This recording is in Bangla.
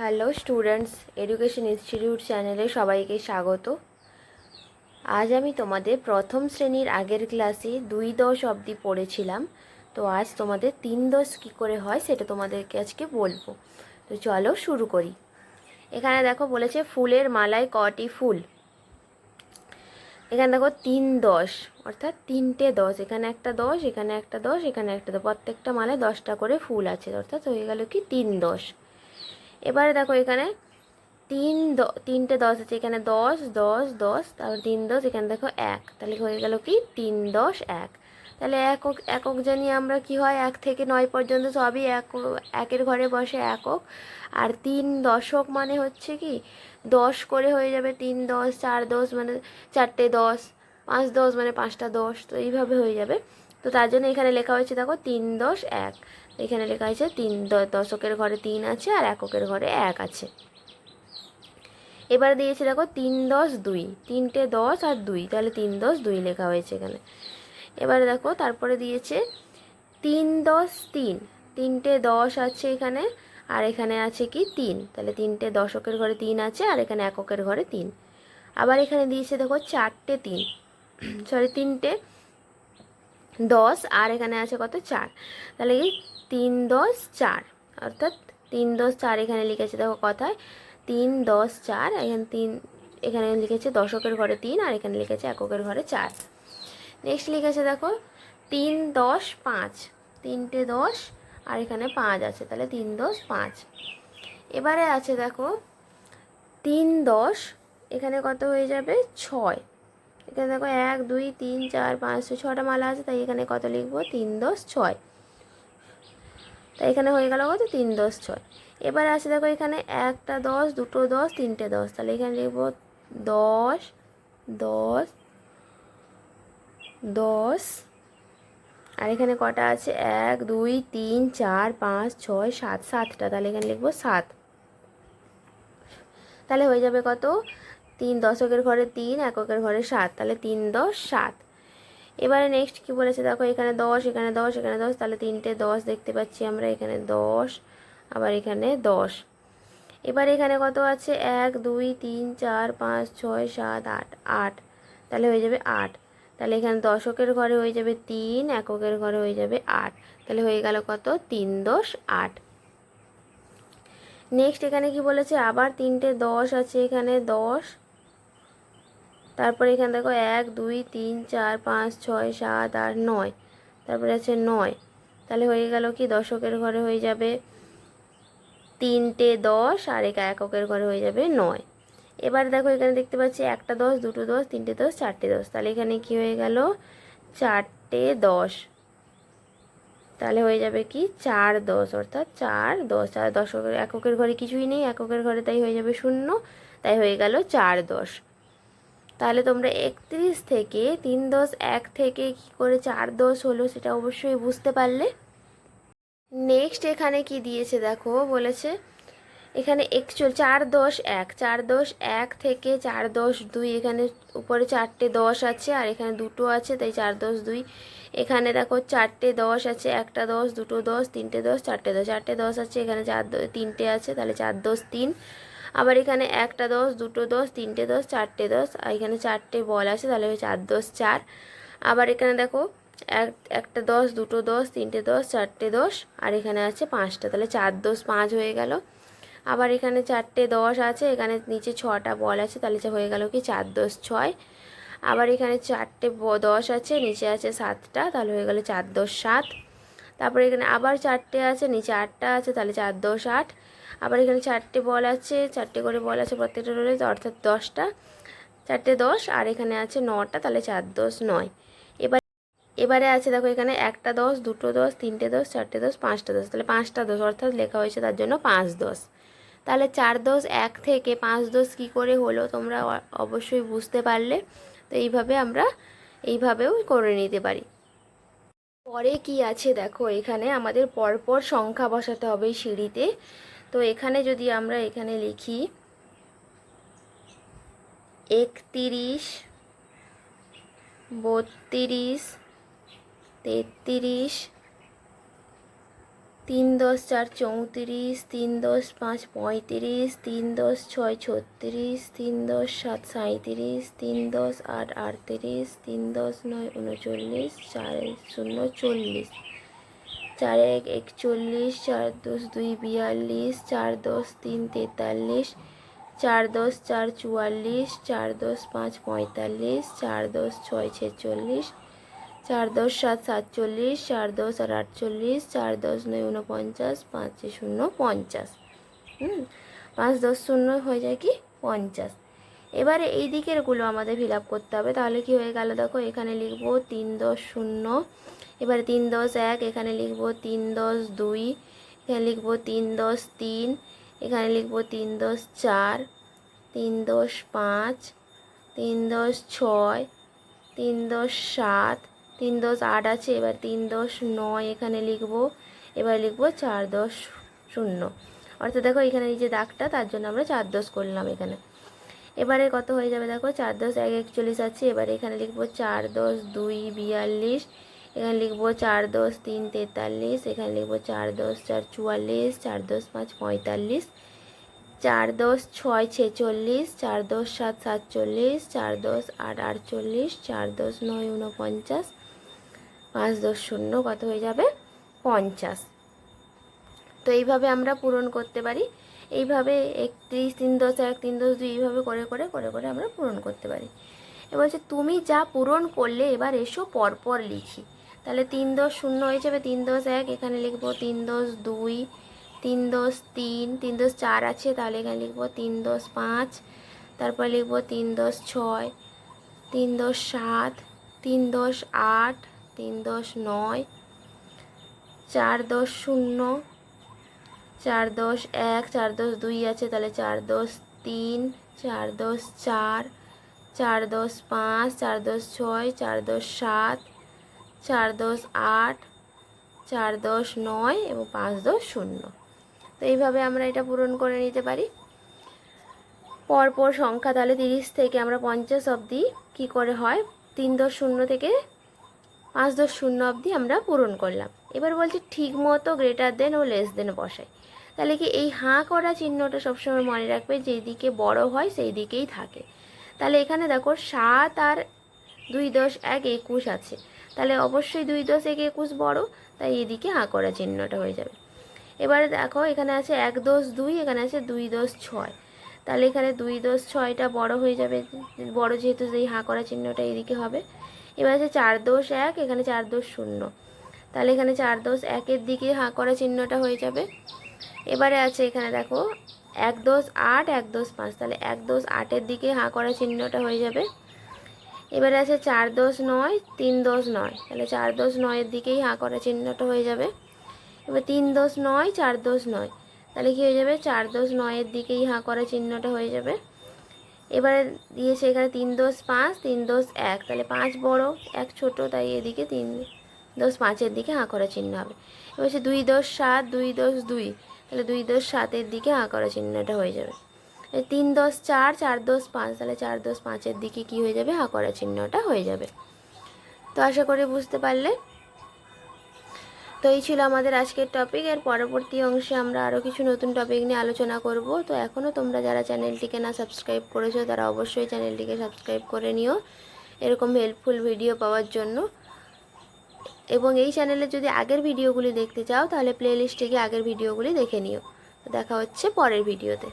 হ্যালো স্টুডেন্টস, এডুকেশন ইনস্টিটিউট চ্যানেলে সবাইকে স্বাগত। আজ আমি তোমাদের প্রথম শ্রেণির আগের ক্লাসে দুই দশ অবধি পড়েছিলাম। তো আজ তোমাদের তিন দশ কী করে হয় সেটা তোমাদেরকে আজকে বলব। তো চলো শুরু করি। এখানে দেখো বলেছে ফুলের মালায় কটি ফুল। এখানে দেখো তিন দশ, অর্থাৎ তিনটে দশ। এখানে একটা দশ, এখানে একটা দশ, এখানে একটা দশ। প্রত্যেকটা মালায় দশটা করে ফুল আছে, অর্থাৎ হয়ে গেল কি তিন দশ। এবারে দেখো এখানে তিন দ, তিনটে দশ আছে। এখানে দশ দশ দশ, তারপর তিন, দশ, এখানে দেখো এক। তাহলে হয়ে গেল কি? তিন, দশ, এক। তাহলে একক একক জানি আমরা কি হয়? এক থেকে নয় পর্যন্ত সবই এক, একের ঘরে বসে একক। আর তিন দশক মানে হচ্ছে কি? দশ করে হয়ে যাবে তিন দশ, চার দশ মানে চারটে দশ, পাঁচ দশ মানে পাঁচটা দশ। তো এইভাবে হয়ে যাবে। তো তার জন্য এখানে লেখা হয়েছে দেখো তিন দশ, এক। এখানে লেখা হয়েছে তিন দশকের ঘরে তিন আছে আর এককের ঘরে এক আছে। এবার দিয়েছে দেখো তিন দশ দুই, তিনটে দশ আর দুই, তাহলে তিন দশ দুই লেখা হয়েছে এখানে। এবারে দেখো তারপরে দিয়েছে তিন দশ তিন, তিনটে দশ আছে এখানে আর এখানে আছে কি তিন, তাহলে তিনটে দশকের ঘরে তিন আছে আর এখানে এককের ঘরে তিন। আবার এখানে দিয়েছে দেখো চারটে তিন, সরি তিনটে দশ, আর এখানে আছে কত? চার। তাহলে এই তিন দশ, চার। অর্থাৎ তিন দশ, চার এখানে লিখেছে, দেখো কথায়। তিন দশ, চার এখানে তিন, এখানে লিখেছে দশকের ঘরে তিন, আর এখানে লিখেছে এককের ঘরে চার। নেক্সট লিখেছে, দেখো, তিন দশ, পাঁচ। তিনটে দশ, আর এখানে পাঁচ আছে, তাহলে তিন দশ, পাঁচ। এবারে আছে, দেখো, তিন দশ, এখানে কত হয়ে যাবে? ছয়। এখানে দেখো এক, দুই, তিন, চার, পাঁচ, ছয়, ছটা মালা আছে, তাই এখানে কত লিখব? তিন, দশ, ছয়। তাই এখানে হয়ে গেল কত? তিন, দশ, ছয়। এবার আছে দেখো এখানে একটা দশ, দুটো দশ, তিনটে দশ। তাহলে এখানে লিখব দশ দশ দশ। আর এখানে কটা আছে? এক, দুই, তিন, চার, পাঁচ, ছয়, সাত, সাতটা। তাহলে এখানে লিখব সাত। তাহলে হয়ে যাবে কত? তিন দশকের ঘরে তিন, এককের ঘরে সাত, তাহলে তিন দশ সাত। এবারে নেক্সট কি বলেছে? দেখো, এখানে দশ এখানে দশ এখানে দশ, তাহলে তিনটে দশ দেখতে পাচ্ছি আমরা, এখানে দশ, আবার এখানে দশ। এবার এখানে কত আছে? এক, দুই, তিন, চার, পাঁচ, ছয়, সাত, আট আট, তাহলে হয়ে যাবে আট। তাহলে এখানে দশকের ঘরে হয়ে যাবে তিন, এককের ঘরে হয়ে যাবে আট। তাহলে হয়ে গেল কত? তিন দশ আট। নেক্সট এখানে কি বলেছে? আবার তিনটে দশ আছে এখানে, দশ। তারপরে এখানে দেখো এক, দুই, তিন, চার, পাঁচ, ছয়, সাত, আট, নয়। তারপরে আছে নয়। তাহলে হয়ে গেল কি? দশকের ঘরে হয়ে যাবে তিনটে দশ আর একা এককের ঘরে হয়ে যাবে নয়। এবার দেখো এখানে দেখতে পাচ্ছি একটা দশ, দুটো দশ, তিনটে দশ, চারটে দশ। তাহলে এখানে কি হয়ে গেল? চারটে দশ। তাহলে হয়ে যাবে কি? চার দশ, অর্থাৎ চার দশ। চার দশকের, এককের ঘরে কিছুই নেই, এককের ঘরে তাই হয়ে যাবে শূন্য। তাই হয়ে গেল চার দশ। তাহলে তোমরা একত্রিশ থেকে তিন দশ, এক থেকে কি করে চার দশ হলো সেটা অবশ্যই বুঝতে পারলে। নেক্সট এখানে কি দিয়েছে দেখো, বলেছে এখানে একচুয়াল চার দশ এক, চার দশ এক থেকে চার দশ দুই, এখানে উপরে চারটে দশ আছে আর এখানে দুটো আছে, তাই চার দশ দুই। এখানে দেখো চারটে দশ আছে, একটা দশ, দুটো দশ, তিনটে দশ, চারটে দশ চারটে দশ আছে, এখানে চার তিনটে আছে, তাহলে চার দশ তিন। আবার এখানে একটা দশ, দুটো দশ, তিনটে দশ, চারটে দশ, আর এখানে চারটে বল আছে, তাহলে চার দশ, চার। আবার এখানে দেখো, এক, একটা দশ, দুটো দশ, তিনটে দশ, চারটে দশ, আর এখানে আছে পাঁচটা, তাহলে চার দশ পাঁচ হয়ে গেল। আবার এখানে চারটে দশ আছে, এখানে নিচে ছটা বল আছে, তাহলে হয়ে গেল কি চার দশ ছয়। আবার এখানে চারটে দশ আছে, নিচে আছে সাতটা, তাহলে হয়ে গেল চার দশ সাত। তারপরে এখানে আবার চারটে আছে, নিচে আটটা আছে, তাহলে চার দশ আট। আবার এখানে চারটে বল আছে, চারটে করে বল আছে প্রত্যেকটা রোলে অর্থাৎ দশটা। চারটে দশ, আর এখানে আছে নটা, তাহলে চার দশ নয়। এবার, এবারে আছে দেখো এখানে একটা দশ, দুটো দশ, তিনটে দশ, চারটে দশ, পাঁচটা দশ, তাহলে পাঁচটা দশ, অর্থাৎ লেখা হয়েছে তার জন্য পাঁচ দশ। তাহলে চার দশ এক থেকে পাঁচ দশ কী করে হলো তোমরা অবশ্যই বুঝতে পারলে। তো এইভাবে আমরা, এইভাবেও করে নিতে পারি। পরে কি আছে দেখো, এখানে আমাদের পরপর সংখ্যা বসাতে হবে সিঁড়িতে। তো এখানে যদি আমরা এখানে লিখি, একত্রিশ, বত্রিশ, তেত্রিশ তিন দশ চার চৌত্রিশ, তিন দশ পাঁচ পঁয়ত্রিশ, তিন দশ ছয় ছত্রিশ, তিন দশ সাত সাঁইত্রিশ, তিন দশ আট আটত্রিশ, তিন দশ নয় উনচল্লিশ, চার শূন্য চল্লিশ, চার এক একচল্লিশ, চার দশ দুই বিয়াল্লিশ, চার দশ তিন তেতাল্লিশ, চার দশ চার চুয়াল্লিশ, চার দশ পাঁচ পঁয়তাল্লিশ, চার দশ ছয় ছেচল্লিশ চার দশ সাত সাতচল্লিশ, চার দশ আর আটচল্লিশ, চার দশ নয় উনপঞ্চাশ পাঁচ শূন্য পঞ্চাশ। হুম, পাঁচ দশ শূন্য হয়ে যায় কি? পঞ্চাশ। এবারে এই দিকেরগুলো আমাদের ফিল করতে হবে। তাহলে কি হয়ে গেল দেখো, এখানে লিখব তিন দশ শূন্য, এবারে তিন দশ এক, এখানে লিখব তিন দশ দুই, এখানে লিখব তিন দশ তিন, এখানে লিখব তিন দশ চার, তিন দশ পাঁচ, তিন দশ ছয়, তিন দশ সাত তিন দশ আট আছে এবার তিন দশ নয় এখানে লিখব এবার লিখব চার দশ শূন্য অর্থাৎ দেখো এখানে এই যে দাগটা তার জন্য আমরা চার দশ করলাম এখানে এবারে কত হয়ে যাবে দেখো চার দশ এক একচল্লিশ আছে এবারে এখানে লিখব চার দশ দুই বিয়াল্লিশ এখানে লিখব চার দশ তিন তেতাল্লিশ এখানে লিখব চার দশ চার চুয়াল্লিশ চার দশ পাঁচ পঁয়তাল্লিশ চার দশ ছয় ছেচল্লিশ চার দশ সাত সাতচল্লিশ চার দশ আট আটচল্লিশ চার দশ নয় উনপঞ্চাশ পাঁচ দশ শূন্য কত হয়ে যাবে? পঞ্চাশ। তো এইভাবে আমরা পূরণ করতে পারি। এইভাবে একত্রিশ, তিন দশ, এক, তিন দশ, দুই, এইভাবে করে করে করে করে আমরা পূরণ করতে পারি। এবার হচ্ছে তুমি যা পূরণ করলে এবার এসো পরপর লিখি। তাহলে তিন দশ শূন্য হয়ে যাবে, তিন দশ এক, এখানে লিখব তিন দশ দুই, তিন দশ তিন তিন দশ চার আছে, তাহলে এখানে লিখব তিন দশ পাঁচ, তারপর লিখব তিন দশ ছয়, তিন দশ সাত, তিন দশ আট তিন দশ নয় চার দশ শূন্য চার দশ এক চার দশ দুই আছে তাহলে চার দশ তিন চার দশ চার চার দশ পাঁচ চার দশ ছয় চার দশ সাত চার দশ আট চার দশ নয় এবং পাঁচ দশ শূন্য তো এইভাবে আমরা এটা পূরণ করে নিতে পারি পরপর সংখ্যা তাহলে তিরিশ থেকে আমরা পঞ্চাশ অবধি কী করে হয় তিন দশ শূন্য থেকে পাঁচ দশ শূন্য অবধি আমরা পূরণ করলাম। এবার বলছি ঠিক মতো গ্রেটার দেন ও লেস দেন বসাই। তাহলে কি এই হাঁ করা চিহ্নটা সবসময় মনে রাখবে? যেদিকে বড় হয় সেই দিকেই থাকে। তাহলে এখানে দেখো সাত আর দুই দশ এক একুশ আছে। তাহলে অবশ্যই দুই দশ এক একুশ বড়, তাই এদিকে হাঁ করা চিহ্নটা হয়ে যাবে। এবারে দেখো এখানে আছে এক দশ দুই, এখানে আছে দুই দশ ছয়। তাহলে এখানে দুই দশ ছয়টা বড় হয়ে যাবে। বড় যেহেতু যেই হাঁ করা চিহ্নটা এদিকে হবে। এবার আছে চার দোষ এক, এখানে চার দোষ শূন্য। তাহলে এখানে চার দোষ একের দিকে হাঁ করা চিহ্নটা হয়ে যাবে। এবারে আছে এখানে দেখো, এক দশ আট, এক দশ পাঁচ। তাহলে এক দোষ আটের দিকে হাঁ করা চিহ্নটা হয়ে যাবে। এবারে আছে চার দশ নয়, তিন দশ নয়। তাহলে চার দশ নয়ের দিকেই হাঁ করা চিহ্নটা হয়ে যাবে। এবার তিন দশ নয়, চার দশ নয়। তাহলে কী হয়ে যাবে? চার দশ নয়ের দিকেই হাঁ করা চিহ্নটা হয়ে যাবে। এবারে দিয়েছে এখানে তিন দশ পাঁচ, তিন দশ এক। তাহলে পাঁচ বড়, এক ছোট, তাই এদিকে তিন দশ পাঁচের দিকে হাঁ করা চিহ্ন হবে। এবার সে দুই দশ সাত, দুই দশ দুই। তাহলে দুই দশ সাতের দিকে হাঁ করা চিহ্নটা হয়ে যাবে। তিন দশ চার চার দশ পাঁচ, তাহলে চার দশ পাঁচের দিকে কি হয়ে যাবে? হাঁ করা চিহ্নটা হয়ে যাবে। তো আশা করি বুঝতে পারলে তো এই ছিল আমাদের আজকের টপিক এর পরবর্তী অংশে আমরা আরও কিছু নতুন টপিক নিয়ে আলোচনা করব। তো এখনও তোমরা যারা চ্যানেলটিকে না সাবস্ক্রাইব করেছ, তারা অবশ্যই চ্যানেলটিকে সাবস্ক্রাইব করে নিও, এরকম হেল্পফুল ভিডিও পাওয়ার জন্য। এবং এই চ্যানেলে যদি আগের ভিডিওগুলি দেখতে চাও, তাহলে প্লে লিস্টে গিয়ে আগের ভিডিওগুলি দেখে নিও। দেখা হচ্ছে পরের ভিডিওতে